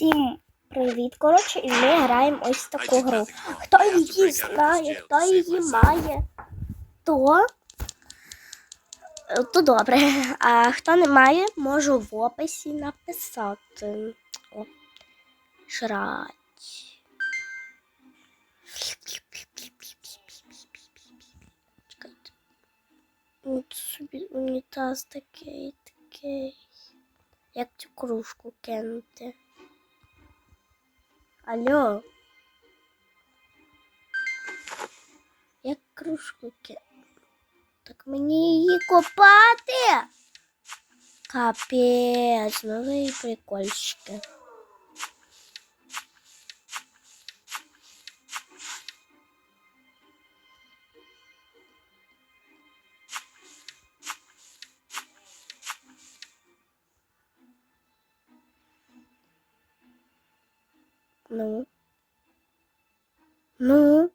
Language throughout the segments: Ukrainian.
Всім привіт! Коротше, і ми граємо ось таку гру. Хто її знає, хто її має, то, то добре. А хто не має, можу в описі написати. О. Чекайте. От собі унітаз такий, такий. Як цю кружку кинути? Алло. Як кружку кинути? Так мені її копати. Капець, ну ви і прикольчики. Ну. Ну.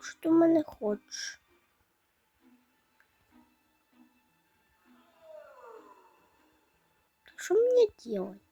Що ти мене хочеш? Що мені делать?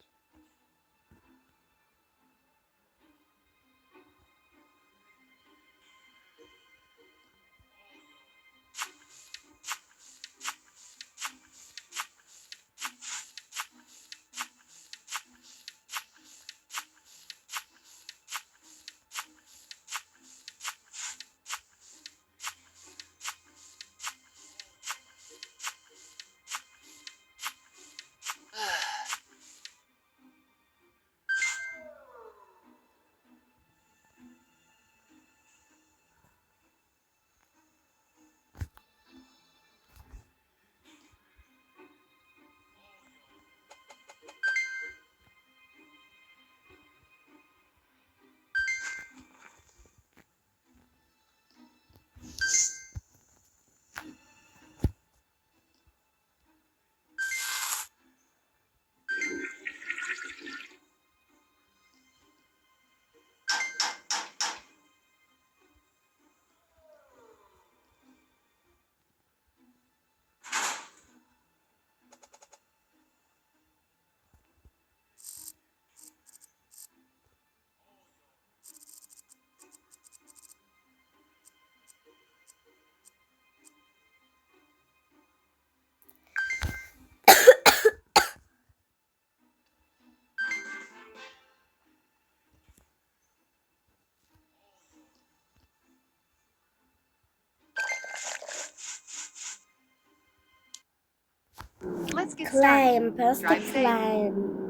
Клеєм, просто клеєм.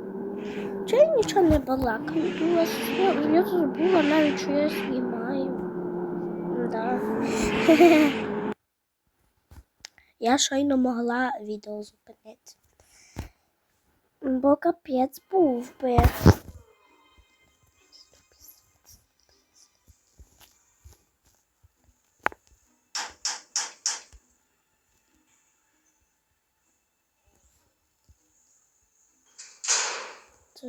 Чи я нічого не балакаю? Я забула навіть, що я знімаю. Да. я щойно могла відео зупинити. Бо капець був би.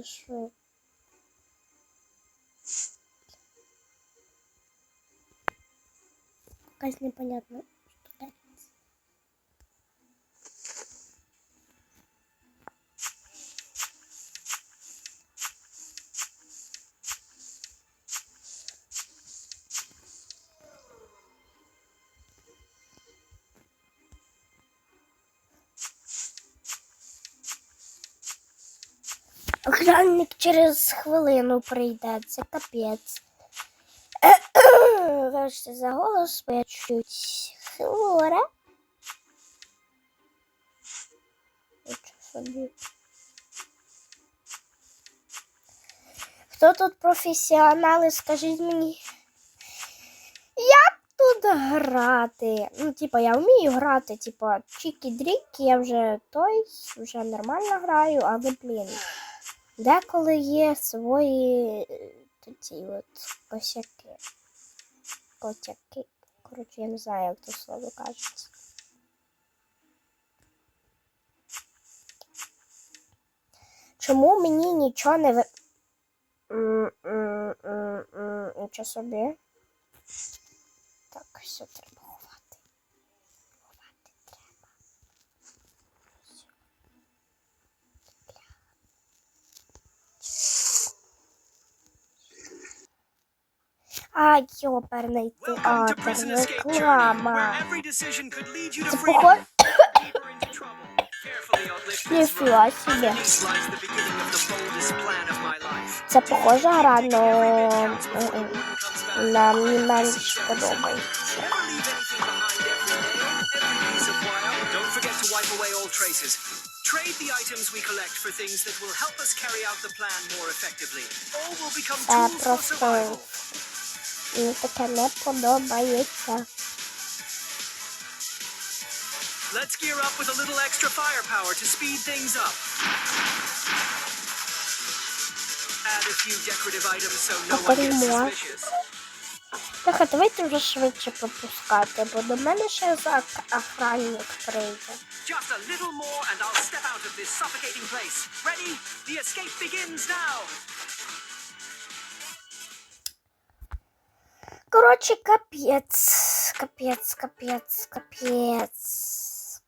Це що? Якась непонятна Охранник через хвилину прийде, це капець. Вибачте за голос, бо я чуть хвора. Хто тут професіонали, скажіть мені. Як тут грати? Ну, типа, я вмію грати, типа, чікі-дрікі, я вже той, вже нормально граю, але, блін. Деколи є свої е, такі от косяки. Косяки. Коротше, я не знаю, як це слово кажеться. Чому мені нічого не ви. Нічого собі. Так, все треба. А, йоперний театр, реклама. Це похоже... Нифіга себе. Це похоже гра, но нам не менше подобається. Trade the items we collect for things that will help us carry out the plan more effectively. All will become tools for survival. Не. Let's gear up with a little extra firepower to speed things up. Add a few decorative items so no one gets suspicious. Так, а давайте швидше пропускати, бо до мене ще охранник прийде. Just a little more and I'll step out of this suffocating place. Ready? The escape begins now. Короче, капец, капец, капец, капец, капец,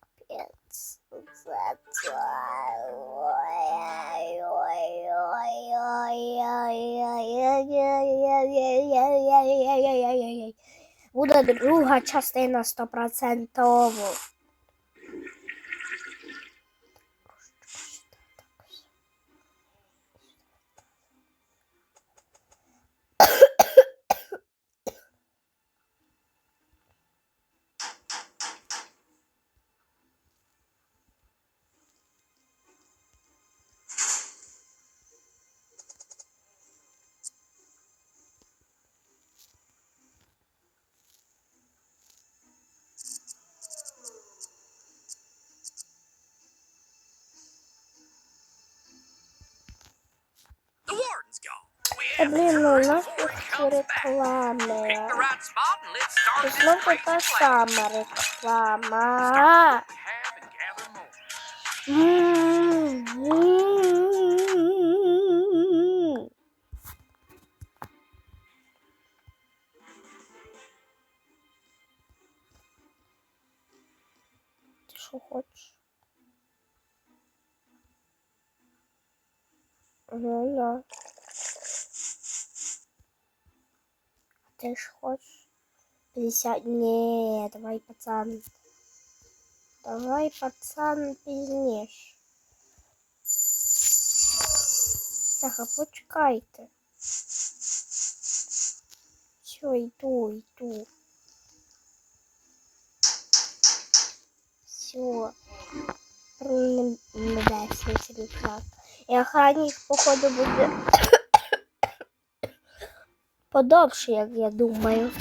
Буде друга частина стопроцентово. Та блін, ну у нас тут Це this знову та сама реклама. Ти що хочеш? Ну да. А ти ж хочеш? 50. Не, давай, пацан. Давай, пацан, пізніше. Тихо, почекайте. Все, йду, йду. Все. Не, не дасть мені телефон. І охранник, походу, буде подовше, як я думаю.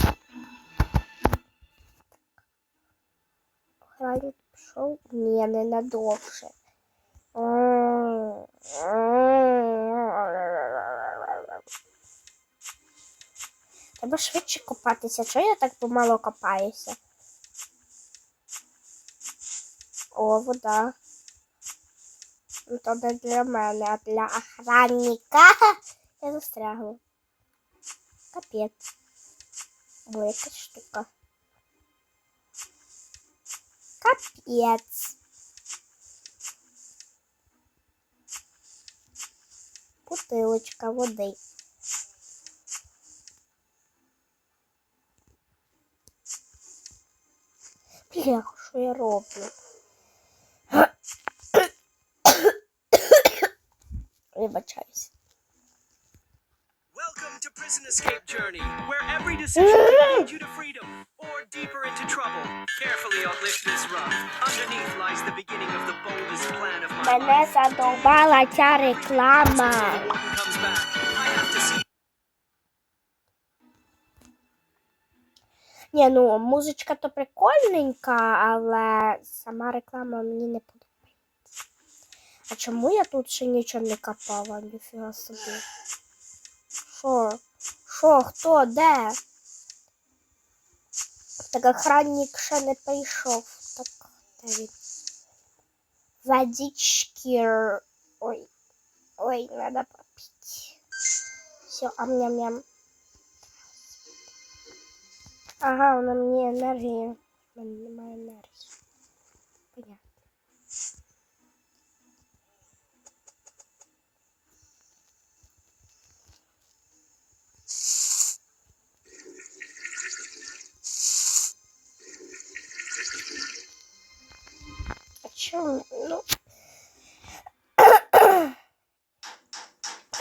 Охранник пішов? Ні, не надовше. Треба швидше копатися. Чого я так помало копаюся? О, вода. Ну, то не для мене, а для охранника. Я застрягла. Капец. Вот эта штука. Капец. Бутылочка воды. Бляха, що я роблю? Вибачаюсь. Prison Escape Journey, where every decision can lead you to freedom or deeper into trouble. Carefully uplift this rug. Underneath lies the beginning of the boldest plan of my Мене задовбала ця реклама. Ні, ну музичка то прикольненька, але сама реклама мені не подобається. А чому я тут ще нічого не копала, ніфіга собі? Що? Що, хто, де? Так охранник ще не прийшов. Так, де він? Водички. Ой. Ой, надо попить. Все, ам-ням-ням. Ага, вона мені енергії. У мене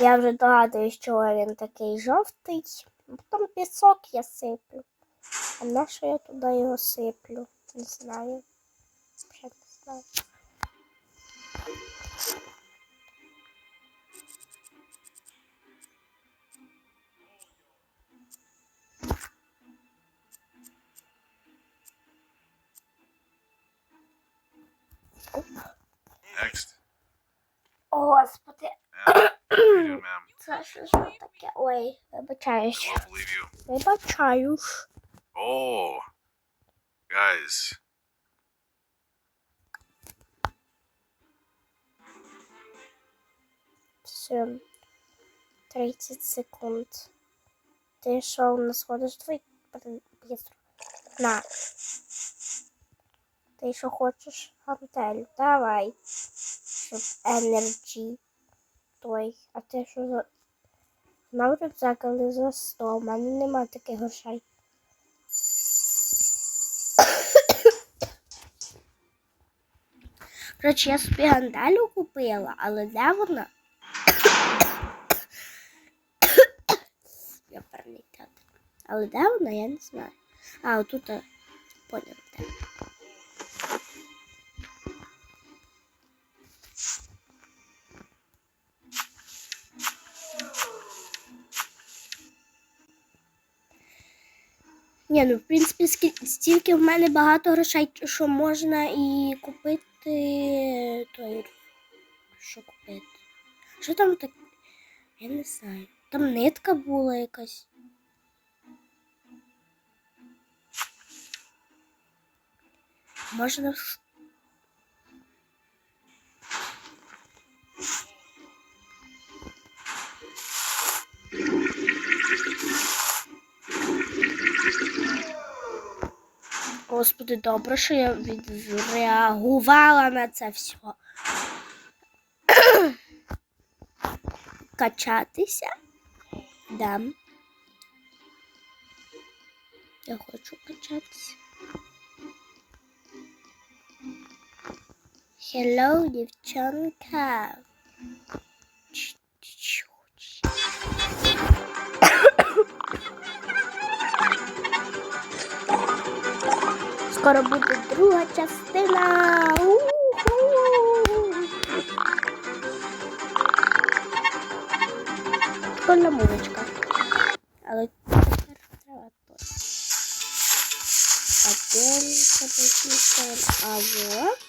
Я вже догадуюсь, чого він такий жовтий. Потім пісок я сиплю. А на що я туди його сиплю? Не знаю. Вже не знаю. Next. О, Господи, Now, how you doing, ma'am? це що ж таке? Ой, вибачаюсь. I don't believe you. Вибачаюсь. Oh, guys. Все. 30 секунд. Ти що у нас ходиш твій бістро? На. Ти що хочеш? Гантель. Давай. Щоб енерджі. Той. А ти що за. Знав рюкзак, але за 100. У мене нема таких грошей. Коротше, я собі гантелю купила, але де вона? Я перелітати. Але де вона, я не знаю. А, отут е, поняв. Ні, ну в принципі, стільки в мене багато грошей, що можна і купити той. Що купити? Що там так? Я не знаю. Там нитка була якась. Можна. Господи, добре, що я відреагувала на це все. Качатися. Да. Я хочу качатися. Hello, дівчонка. Скоро буде друга частина. Уху! Прикольна музичка. Але тепер треба тут. Один капітан. А вот.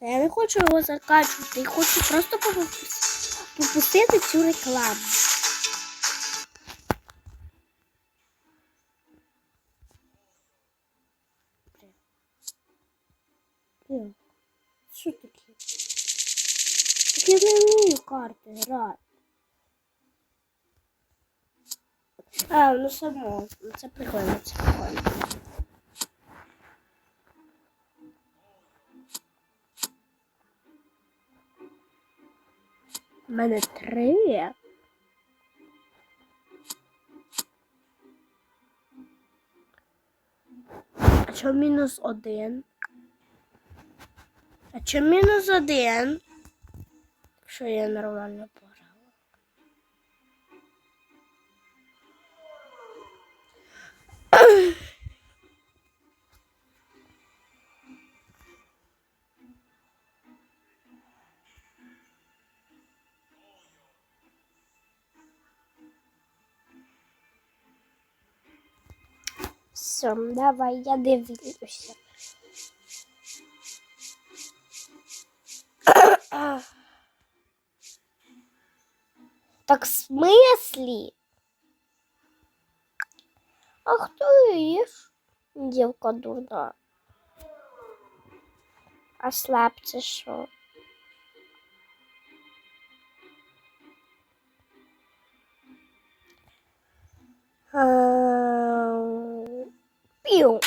Та я не хочу його закачувати, я хочу просто попустити цю рекламу. Блін. Що таке? Так я не вмію карти грати. А, ну само. Це прикольно, це прикольно. У мене три. А чому мінус один? А чому мінус один? Якщо я нормально пограла. Все, давай, я дивлюся. Так в смысле? Ах ты ешь, девка дурна. Ослабься, шо. Пил.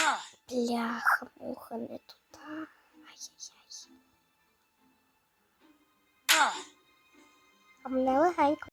Бляха, муха не тут. Ай-яй-яй. А мене легенько.